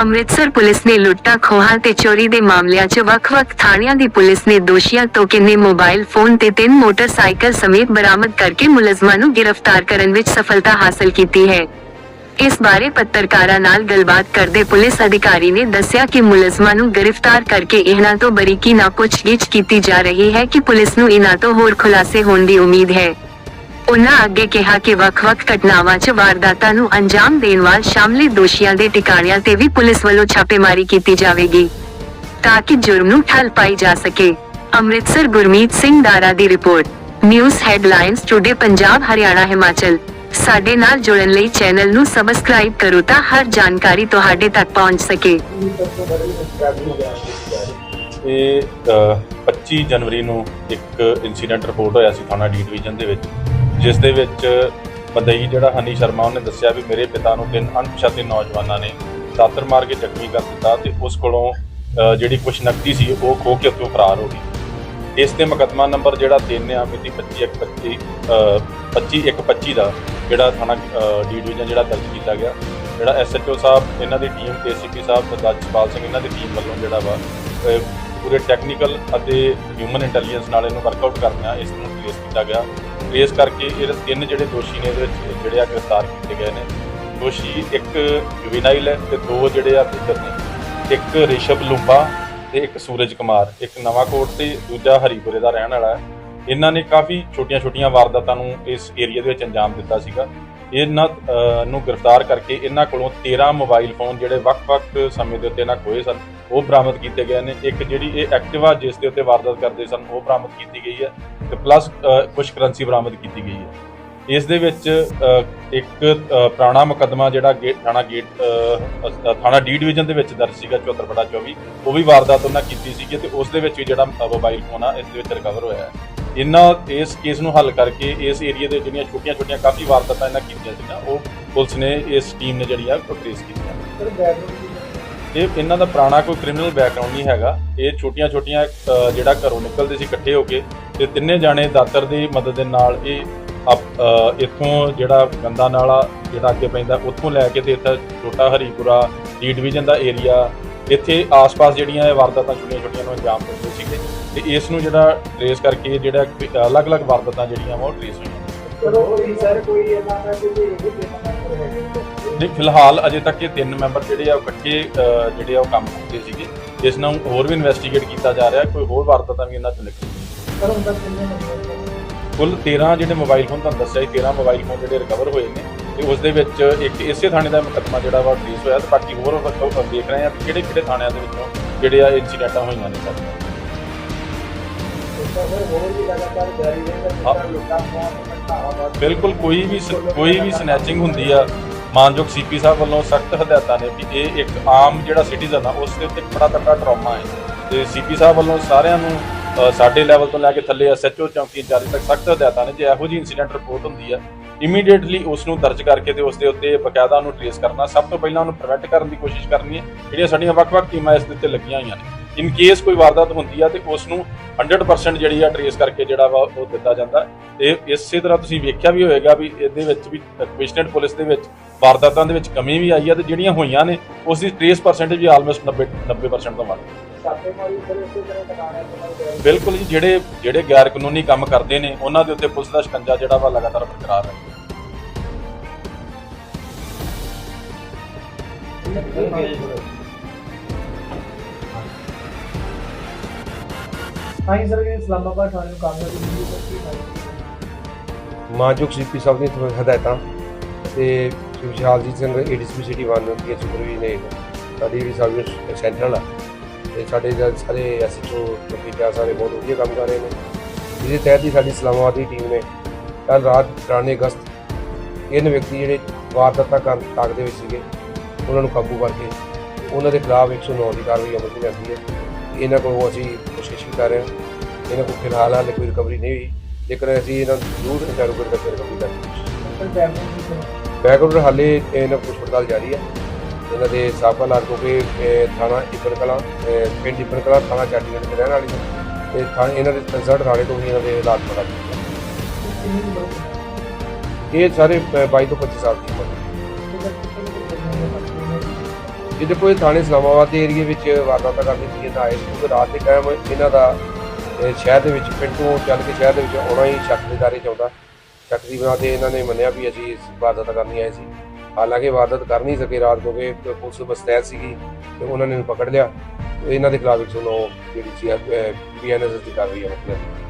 Amritsar police ਨੇ ਲੁੱਟਾਂ ਖੋਹਾਂ ਤੇ ਚੋਰੀ ਦੇ ਮਾਮਲਿਆਂ 'ਚ ਵੱਖ-ਵੱਖ ਥਾਣਿਆਂ ਦੀ ਪੁਲਿਸ ਨੇ ਦੋਸ਼ੀਆਂ ਤੋਂ ਕਿੰਨੇ ਮੋਬਾਈਲ ਫੋਨ ਤੇ ਤਿੰਨ ਮੋਟਰਸਾਈਕਲ ਸਮੇਤ ਬਰਾਮਦ ਕਰਕੇ ਮੁਲਜ਼ਮਾਂ ਨੂੰ ਗ੍ਰਿਫਤਾਰ ਕਰਨ ਵਿੱਚ ਸਫਲਤਾ ਹਾਸਲ ਕੀਤੀ ਹੈ। ਇਸ ਬਾਰੇ ਪੱਤਰਕਾਰਾਂ ਨਾਲ ਗੱਲਬਾਤ ਕਰਦੇ ਪੁਲਿਸ ਅਧਿਕਾਰੀ ਨੇ ਦੱਸਿਆ ਕਿ ਮੁਲਜ਼ਮਾਂ ਨੂੰ ਗ੍ਰਿਫਤਾਰ ਕਰਕੇ ਇਹਨਾਂ ਤੋਂ ਬਰੀਕੀ ਨਾਲ ਪੁੱਛਗਿੱਛ ਕੀਤੀ ਜਾ ਰਹੀ ਹੈ ਕਿ ਪੁਲਿਸ ਨੂੰ ਇਹਨਾਂ ਤੋਂ ਹੋਰ ਖੁਲਾਸੇ ਹੋਣ ਦੀ ਉਮੀਦ ਹੈ। ਉਨ੍ਹਾਂ ਅੱਗੇ ਕਿਹਾ ਕਿ ਵੱਖ-ਵੱਖ ਘਟਨਾਵਾਂ 'ਚ ਵਾਰਦਾਤਾਂ ਨੂੰ ਅੰਜਾਮ ਦੇਣ ਵਾਲ ਸ਼ਾਮਲੀ ਦੋਸ਼ੀਆਂ ਦੇ ਟਿਕਾਣਿਆਂ ਤੇ ਵੀ ਪੁਲਿਸ ਵੱਲੋਂ ਛਾਪੇਮਾਰੀ ਕੀਤੀ ਜਾਵੇਗੀ ਤਾਂ ਕਿ ਜੁਰਮ ਨੂੰ ਠੱਲ ਪਾਈ ਜਾ ਸਕੇ। ਅੰਮ੍ਰਿਤਸਰ ਗੁਰਮੀਤ ਸਿੰਘ ਦਾਰਾ ਦੀ report. News headlines today Punjab, Haryana, Himachal. ਸਾਡੇ ਨਾਲ ਜੁੜਨ ਲਈ ਚੈਨਲ ਨੂੰ ਸਬਸਕ੍ਰਾਈਬ ਕਰੋ ਤਾਂ ਹਰ ਜਾਣਕਾਰੀ ਤੁਹਾਡੇ ਤੱਕ ਪਹੁੰਚ ਸਕੇ। ਇਹ 25 ਜਨਵਰੀ ਨੂੰ ਇੱਕ ਇਨਸੀਡੈਂਟ ਰਿਪੋਰਟ ਹੋਇਆ ਸੀ ਥਾਣਾ ਡੀ ਡਿਵੀਜ਼ਨ ਦੇ ਵਿੱਚ, ਜਿਸ ਦੇ ਵਿੱਚ ਮਦਈ ਜਿਹੜਾ ਹਨੀ ਸ਼ਰਮਾ ਉਹਨੇ ਦੱਸਿਆ ਵੀ ਮੇਰੇ ਪਿਤਾ ਨੂੰ ਤਿੰਨ ਅਣਪਛਾਤੇ ਨੌਜਵਾਨਾਂ ਨੇ ਦਾਤਰ ਮਾਰ ਕੇ ਜ਼ਖਮੀ ਕਰ ਦਿੱਤਾ ਤੇ ਉਸ ਕੋਲੋਂ ਜਿਹੜੀ ਕੁਛ ਨਕਦੀ ਸੀ ਉਹ ਖੋ ਕੇ ਉੱਥੋਂ ਫਰਾਰ ਹੋ ਗਈ। ਇਸ ਤੇ ਮੁਕੱਦਮਾ ਨੰਬਰ ਜਿਹੜਾ 3 ਆ, ਮਿਤੀ 25 25 25 ਦਾ ਜਿਹੜਾ ਥਾਣਾ ਡੀ ਡਿਵੀਜ਼ਨ ਜਿਹੜਾ ਦਰਜ ਕੀਤਾ ਗਿਆ, ਜਿਹੜਾ ਐਸਐਚਓ ਸਾਹਿਬ, ਇਹਨਾਂ ਦੀ ਟੀਮ ਕੇਸੀਪੀ ਸਾਹਿਬ, ਸਰਦਾਰ ਜਸਪਾਲ ਸਿੰਘ ਇਹਨਾਂ ਦੀ ਟੀਮ ਵੱਲੋਂ ਜਿਹੜਾ ਵਾ ਪੂਰੇ ਟੈਕਨੀਕਲ ਅਤੇ ਹਿਊਮਨ ਇੰਟੈਲੀਜੈਂਸ ਨਾਲ ਇਹਨੂੰ ਵਰਕਆਊਟ ਕਰਦਿਆਂ ਇਸ ਨੂੰ ਟ੍ਰੇਸ ਕੀਤਾ ਗਿਆ। ਟ੍ਰੇਸ ਕਰਕੇ ਇਹ ਤਿੰਨ ਜਿਹੜੇ ਦੋਸ਼ੀ ਨੇ ਇਹਦੇ ਵਿੱਚ, ਜਿਹੜੇ ਆ ਗ੍ਰਿਫਤਾਰ ਕੀਤੇ ਗਏ ਨੇ। ਦੋਸ਼ੀ ਇੱਕ ਜੁਵੀਨਾਈਲ ਹੈ ਤੇ ਦੋ ਜਿਹੜੇ ਆ ਫਿਕਰ ਨੇ। ਇੱਕ ਰਿਸ਼ਭ ਲੂੰਬਾ ਤੇ ਇੱਕ ਸੂਰਜ ਕੁਮਾਰ। ਇੱਕ ਨਵਾਂ ਕੋਟ ਤੇ ਦੂਜਾ ਹਰੀਪੁਰੇ ਦਾ ਰਹਿਣ ਵਾਲਾ ਹੈ। ਇਹਨਾਂ ਨੇ ਕਾਫੀ ਛੋਟੀਆਂ-ਛੋਟੀਆਂ ਵਾਰਦਾਤਾਂ ਨੂੰ ਇਸ ਏਰੀਆ ਦੇ ਵਿੱਚ ਅੰਜਾਮ ਦਿੱਤਾ ਸੀਗਾ। ਇਹਨਾਂ ਨੂੰ ਗ੍ਰਿਫਤਾਰ ਕਰਕੇ ਇਹਨਾਂ ਕੋਲੋਂ 13 ਮੋਬਾਈਲ ਫੋਨ ਜਿਹੜੇ ਵੱਖ-ਵੱਖ ਸਮੇਂ ਦੇ ਉੱਤੇ ਇਹਨਾਂ ਖੋਏ ਸਨ। ਉਹ ਬਰਾਮਦ ਕੀਤੇ ਗਏ ਨੇ। ਇੱਕ ਜਿਹੜੀ ਇਹ ਐਕਟਿਵਾ ਜਿਸ ਦੇ ਉੱਤੇ ਵਾਰਦਾਤ ਕਰਦੇ ਸਨ, ਉਹ ਬਰਾਮਦ ਕੀਤੀ ਗਈ ਹੈ ਤੇ ਪਲੱਸ ਕੁਝ ਕਰੰਸੀ ਬਰਾਮਦ ਕੀਤੀ ਗਈ ਹੈ। ਇਸ ਦੇ ਵਿੱਚ ਇੱਕ ਪੁਰਾਣਾ ਮੁਕੱਦਮਾ ਜਿਹੜਾ ਗੇਟ ਥਾਣਾ ਗੇਟ ਥਾਣਾ ਡੀ ਡਿਵੀਜ਼ਨ ਦੇ ਵਿੱਚ ਦਰਜ ਸੀਗਾ 74 ਬਟਾ 24 ਉਹ ਵੀ ਵਾਰਦਾਤ ਉਹਨਾਂ ਕੀਤੀ ਸੀਗੀ ਤੇ ਉਸ ਦੇ ਵਿੱਚ ਵੀ ਜਿਹੜਾ ਮੋਬਾਈਲ ਫੋਨ ਆ, ਇਸ ਦੇ ਵਿੱਚ ਰਿਕਵਰ ਹੋਇਆ ਹੈ। ਇਹਨਾਂ, ਇਸ ਕੇਸ ਨੂੰ ਹੱਲ ਕਰਕੇ ਇਸ ਏਰੀਆ ਦੇ ਜਿਹੜੀਆਂ ਛੋਟੀਆਂ-ਛੋਟੀਆਂ ਕਾਫੀ ਵਾਰਦਾਤਾਂ ਇਹਨਾਂ ਕੀਤੀਆਂ ਸੀਗੀਆਂ, ਉਹ ਪੁਲਿਸ ਨੇ ਇਸ ਟੀਮ ਨੇ ਜਿਹੜੀ ਆ, ਉਹ ਟ੍ਰੇਸ ਕੀਤੀਆਂ। ਇਹ ਇਹਨਾਂ ਦਾ ਪੁਰਾਣਾ ਕੋਈ ਕ੍ਰਿਮੀਨਲ ਬੈਕਗ੍ਰਾਉਂਡ ਨਹੀਂ ਹੈਗਾ। ਇਹ ਛੋਟੀਆਂ-ਛੋਟੀਆਂ ਜਿਹੜਾ ਘਰੋਂ ਨਿਕਲਦੇ ਸੀ ਇਕੱਠੇ ਹੋ ਕੇ ਤੇ ਤਿੰਨੇ ਜਾਣੇ ਦਾਤਰ ਦੀ ਮਦਦ ਦੇ ਨਾਲ ਇਹ ਅਪ- ਇੱਥੋਂ ਜਿਹੜਾ ਗੰਦਾ ਨਾਲਾ ਜਿਹੜਾ ਅੱਗੇ ਪੈਂਦਾ, ਉੱਥੋਂ ਲੈ ਕੇ ਤੇ ਇੱਥੇ ਛੋਟਾ ਹਰੀਪੁਰਾ ਡੀ ਡਿਵੀਜ਼ਨ ਦਾ ਏਰੀਆ ਇੱਥੇ ਆਸ-ਪਾਸ ਜਿਹੜੀਆਂ ਇਹ ਵਾਰਦਾਤਾਂ ਛੋਟੀਆਂ-ਛੋਟੀਆਂ ਨੂੰ ਅੰਜਾਮ ਦਿੰਦੇ ਸੀਗੇ ਤੇ ਇਸ ਨੂੰ ਜਿਹੜਾ ਟ੍ਰੇਸ ਕਰਕੇ ਜਿਹੜਾ ਅਲੱਗ-ਅਲੱਗ ਵਾਰਦਾਤਾਂ ਜਿਹੜੀਆਂ ਵਾ ਉਹ ਟ੍ਰੇਸ ਹੋਈਆਂ। ਚਲੋ ਕੋਈ ਸਰ ਕੋਈ ਇਹਨਾਂ ਦਾ ਕੋਈ ਇਹ ਵੀ ਤਿੰਨ ਨੰਬਰ ਹੈਗੇ ਨੇ। ਨਹੀਂ ਫਿਲਹਾਲ ਅਜੇ ਤੱਕ ਇਹ ਤਿੰਨ ਮੈਂਬਰ ਜਿਹੜੇ ਆ ਉਹ ਇਕੱਠੇ ਅ, ਜਿਹੜੇ ਆ ਉਹ ਕੰਮ ਕਰਦੇ ਸੀਗੇ ਜਿਸ ਨਾਲ ਹੋਰ ਵੀ ਇਨਵੈਸਟੀਗੇਟ ਕੀਤਾ ਜਾ ਰਿਹਾ ਕੋਈ ਹੋਰ ਵਾਰਦਾਤਾਂ ਵੀ ਇਹਨਾਂ ਚੋਂ ਨਿਕਲਣਗੀਆਂ ਸਰ ਹੁਣ ਤੱਕ ਕਿੰਨੇ ਨੰਬਰ ਨੇ? ਕੁੱਲ 13 ਜਿਹੜੇ ਮੋਬਾਈਲ ਫੋਨ ਤੁਹਾਨੂੰ ਦੱਸਿਆ ਸੀ 13 ਮੋਬਾਈਲ ਫੋਨ ਜਿਹੜੇ ਰਿਕਵਰ ਹੋਏ ਨੇ ਤੇ ਉਸ ਦੇ ਵਿੱਚ ਇੱਕ ਇਸੇ ਥਾਣੇ ਦਾ ਮੁਕੱਦਮਾ ਜਿਹੜਾ ਵਾ ਟ੍ਰੇਸ ਹੋਇਆ ਤੇ ਬਾਕੀ ਹੋਰ ਆਪਾਂ ਦੇਖ ਰਹੇ ਆ ਕਿ ਕਿਹੜੇ ਕਿਹੜੇ ਥਾਣਿਆਂ ਦੇ ਵਿੱਚੋਂ ਜਿਹੜੇ ਆ ਇਨਸੀਡੈਂਟਾਂ ਹੋਈਆਂ ਨੇ ਤੇ ਸਰ ਹੋਰ ਵੀ ਲਗਾਤਾਰ ਜਾਰੀ ਰਹੇਗਾ ਲੋਕਾਂ ਨੂੰ ਬਿਲਕੁਲ ਕੋਈ ਵੀ ਸ- ਕੋਈ ਵੀ ਸਨੈਚਿੰਗ ਹੁੰਦੀ ਆ, ਮਾਨਯੋਗ ਸੀਪੀ ਸਾਹਿਬ ਵੱਲੋਂ ਸਖਤ ਹਦਾਇਤਾਂ ਨੇ ਵੀ ਇਹ ਇੱਕ ਆਮ ਜਿਹੜਾ ਸਿਟੀਜ਼ਨ ਆ, ਉਸ ਦੇ ਉੱਤੇ ਬੜਾ ਤੱਕਾ ਟਰਾਮਾ ਹੈ। ਤੇ ਸੀਪੀ ਸਾਹਿਬ ਵੱਲੋਂ ਸਾਰਿਆਂ ਨੂੰ ਸਾਡੇ ਲੈਵਲ ਤੋਂ ਲੈ ਕੇ ਥੱਲੇ ਐਸਐਚਓ ਚੌਂਕੀ ਇੰਚਾਰਜ ਤੱਕ ਸਖਤ ਹਦਾਇਤਾਂ ਨੇ, ਜੇ ਇਹੋ ਜਿਹੀ ਇਨਸੀਡੈਂਟ ਰਿਪੋਰਟ ਹੁੰਦੀ ਆ ਇਮੀਡੀਏਟਲੀ ਉਸ ਨੂੰ ਦਰਜ ਕਰਕੇ ਤੇ ਉਸ ਦੇ ਉੱਤੇ ਬਕਾਇਦਾ ਉਹਨੂੰ ਟ੍ਰੇਸ ਕਰਨਾ, ਸਭ ਤੋਂ ਪਹਿਲਾਂ ਉਹਨੂੰ ਪ੍ਰੀਵੈਂਟ ਕਰਨ ਦੀ ਕੋਸ਼ਿਸ਼ ਕਰਨੀ ਹੈ, ਜਿਹੜੀਆਂ ਸਾਡੀਆਂ ਵੱਖ-ਵੱਖ ਟੀਮਾਂ ਇਸ ਦੇ ਉੱਤੇ ਲੱਗੀਆਂ ਹੋਈਆਂ ਨੇ। ਇਨ ਕੇਸ ਕੋਈ ਵਾਰਦਾਤ ਹੁੰਦੀ ਆ ਤੇ ਉਸ ਨੂੰ 100% ਜਿਹੜੀ ਆ ਟਰੇਸ ਕਰਕੇ ਜਿਹੜਾ ਵਾ ਉਹ ਦਿੱਤਾ ਜਾਂਦਾ ਤੇ ਇਸੇ ਤਰ੍ਹਾਂ ਤੁਸੀਂ ਵੇਖਿਆ ਵੀ ਹੋਵੇਗਾ ਵੀ ਇਹਦੇ ਵਿੱਚ ਵੀ ਕਮਿਸ਼ਨਰਡ ਪੁਲਿਸ ਦੇ ਵਿੱਚ ਵਾਰਦਾਤਾਂ ਦੇ ਵਿੱਚ ਕਮੀ ਵੀ ਆਈ ਆ ਤੇ ਜਿਹੜੀਆਂ ਹੋਈਆਂ ਨੇ ਉਸ ਦੀ ਟ੍ਰੇਸ ਪਰਸੈਂਟੇਜ ਵੀ ਆਲਮੋਸਟ 90 90% ਤੋਂ ਵੱਧ। ਬਿਲਕੁਲ ਜੀ, ਜਿਹੜੇ ਜਿਹੜੇ ਗੈਰ ਕਾਨੂੰਨੀ ਕੰਮ ਕਰਦੇ ਨੇ, ਉਹਨਾਂ ਦੇ ਉੱਤੇ ਪੁਲਿਸ ਦਾ ਸ਼ਿਕੰਜਾ ਜਿਹੜਾ ਵਾ ਲਗਾਤਾਰ ਬਰਕਰਾਰ ਹੈ ਹਾਂ ਸਰ, ਇਹ ਇਸਲਾਮਾਬਾਦ ਥਾਣੇ ਨੂੰ ਕਾਮਯਾਬੀ ਮਿਲੀ ਸਰ ਕੀ ਮਾਨਯੋਗ ਸੀਪੀ ਸਾਹਿਬ ਦੀਆਂ ਹਦਾਇਤਾਂ ਤੇ Vishaljit Singh ADCP city one ਦੀਆਂ ਸੁਪਰਵੀ ਨੇ ਸਾਡੀ ਜਿਹੜੀ ਸਰਵਿਸ ਸੈਂਟਰਲ ਆ ਤੇ ਸਾਡੇ ਸਾਰੇ ਐਸਐਚਓ ਲੋਕੀ ਸਾਰੇ ਬਹੁਤ ਵਧੀਆ ਕੰਮ ਕਰ ਰਹੇ ਨੇ। ਜਿਹਦੇ ਤਹਿਤ ਹੀ ਸਾਡੀ ਇਸਲਾਮਾਬਾਦ ਦੀ ਟੀਮ ਨੇ ਕੱਲ ਰਾਤ ਦੌਰਾਨੇ ਅਗਸਤ ਇਹਨ ਵਿਅਕਤੀ ਜਿਹੜੇ ਵਾਰਦਾਤਾਂ ਕਰਨ ਤਾਕ ਦੇ ਵਿੱਚ ਸੀਗੇ, ਉਹਨਾਂ ਨੂੰ ਕਾਬੂ ਕਰਕੇ ਉਹਨਾਂ ਦੇ ਖਿਲਾਫ 109 ਦੀ ਕਾਰਵਾਈ ਅਮਲ ਵਿੱਚ ਲਿਆਂਦੀ ਹੈ। ਇਹਨਾਂ ਕੋਲੋਂ ਅਸੀਂ ਕੋਸ਼ਿਸ਼ ਕਰ ਰਹੇ ਹਾਂ। ਇਹਨਾਂ ਕੋਲ ਫਿਲਹਾਲ ਹਾਲੇ ਕੋਈ ਰਿਕਵਰੀ ਨਹੀਂ ਹੋਈ। ਲੇਕਿਨ ਅਸੀਂ ਇਹਨਾਂ ਨੂੰ ਜ਼ਰੂਰ ਇੰਟਰੋਗੇਟ ਕਰਕੇ ਰਿਕਵਰੀ ਕਰਾਂਗੇ। ਬੈਕਗ੍ਰਾਉਂਡ ਹਾਲੇ ਇਹਨਾਂ ਕੋਲ ਪੜਤਾਲ ਜਾਰੀ ਹੈ। ਇਹਨਾਂ ਦੇ ਸਾਬਕਾ ਲਾਗੂ ਕੇ ਥਾਣਾ ਇਬਨ ਕਲਾਂ ਪਿੰਡ ਇਬਨ ਕਲਾਂ ਥਾਣਾ ਚਾਟੀਗੜ੍ਹ ਦੇ ਰਹਿਣ ਵਾਲੀ ਤੇ ਥਾਣੇ ਇਹਨਾਂ ਦੇ ਕੰਸਰਟ ਥਾਣੇ ਤੋਂ ਵੀ ਇਹਨਾਂ ਦੇ ਹਾਲਾਤ ਪਤਾ? ਇਹ ਸਾਰੇ ਅਹ, 22 ਤੋਂ 25 ਸਾਲ ਦੀ ਉਮਰ ਦੇ। ਤੇ ਦੇਖੋ ਇਹ ਥਾਣੇ ਇਸਲਾਮਾਬਾਦ ਦੇ ਏਰੀਏ ਵਿੱਚ ਵਾਰਦਾਤਾਂ ਕਰਨ ਸੀ ਇਹਨਾਂ ਆਏ ਸੀ ਰਾਤ ਦੇ ਟਾਈਮ ਇਹਨਾਂ ਦਾ ਸ਼ਹਿਰ ਦੇ ਵਿੱਚ, ਪਿੰਡ ਤੋਂ ਚੱਲ ਕੇ ਸ਼ਹਿਰ ਦੇ ਵਿੱਚ ਆਉਣਾ ਹੀ ਸ਼ੱਕ ਦੇ ਦਾਇਰੇ 'ਚ ਆਉਂਦਾ। ਸ਼ੱਕ ਦੀ ਬਣਾ ਤੇ ਇਹਨਾਂ ਨੇ ਮੰਨਿਆ ਵੀ ਅਸੀਂ ਇਸ ਵਾਰਦਾਤ ਕਰਨੀ ਆਏ ਸੀ। ਹਾਲਾਂਕਿ ਵਾਰਦਾਤ ਕਰ ਨਹੀਂ ਸਕੇ ਰਾਤ ਕਿਉਂਕਿ ਪੁਲਿਸ ਬਸਤੈਦ ਸੀਗੀ ਤੇ ਉਹਨਾਂ ਨੇ ਪਕੜ ਲਿਆ। ਇਹਨਾਂ ਦੇ ਖਿਲਾਫ 109 ਜਿਹੜੀ ਸੀ ਬੀਐਨਐਸ ਦੀ ਕਾਰਵਾਈ ਹੈ ਮਤਲਬ।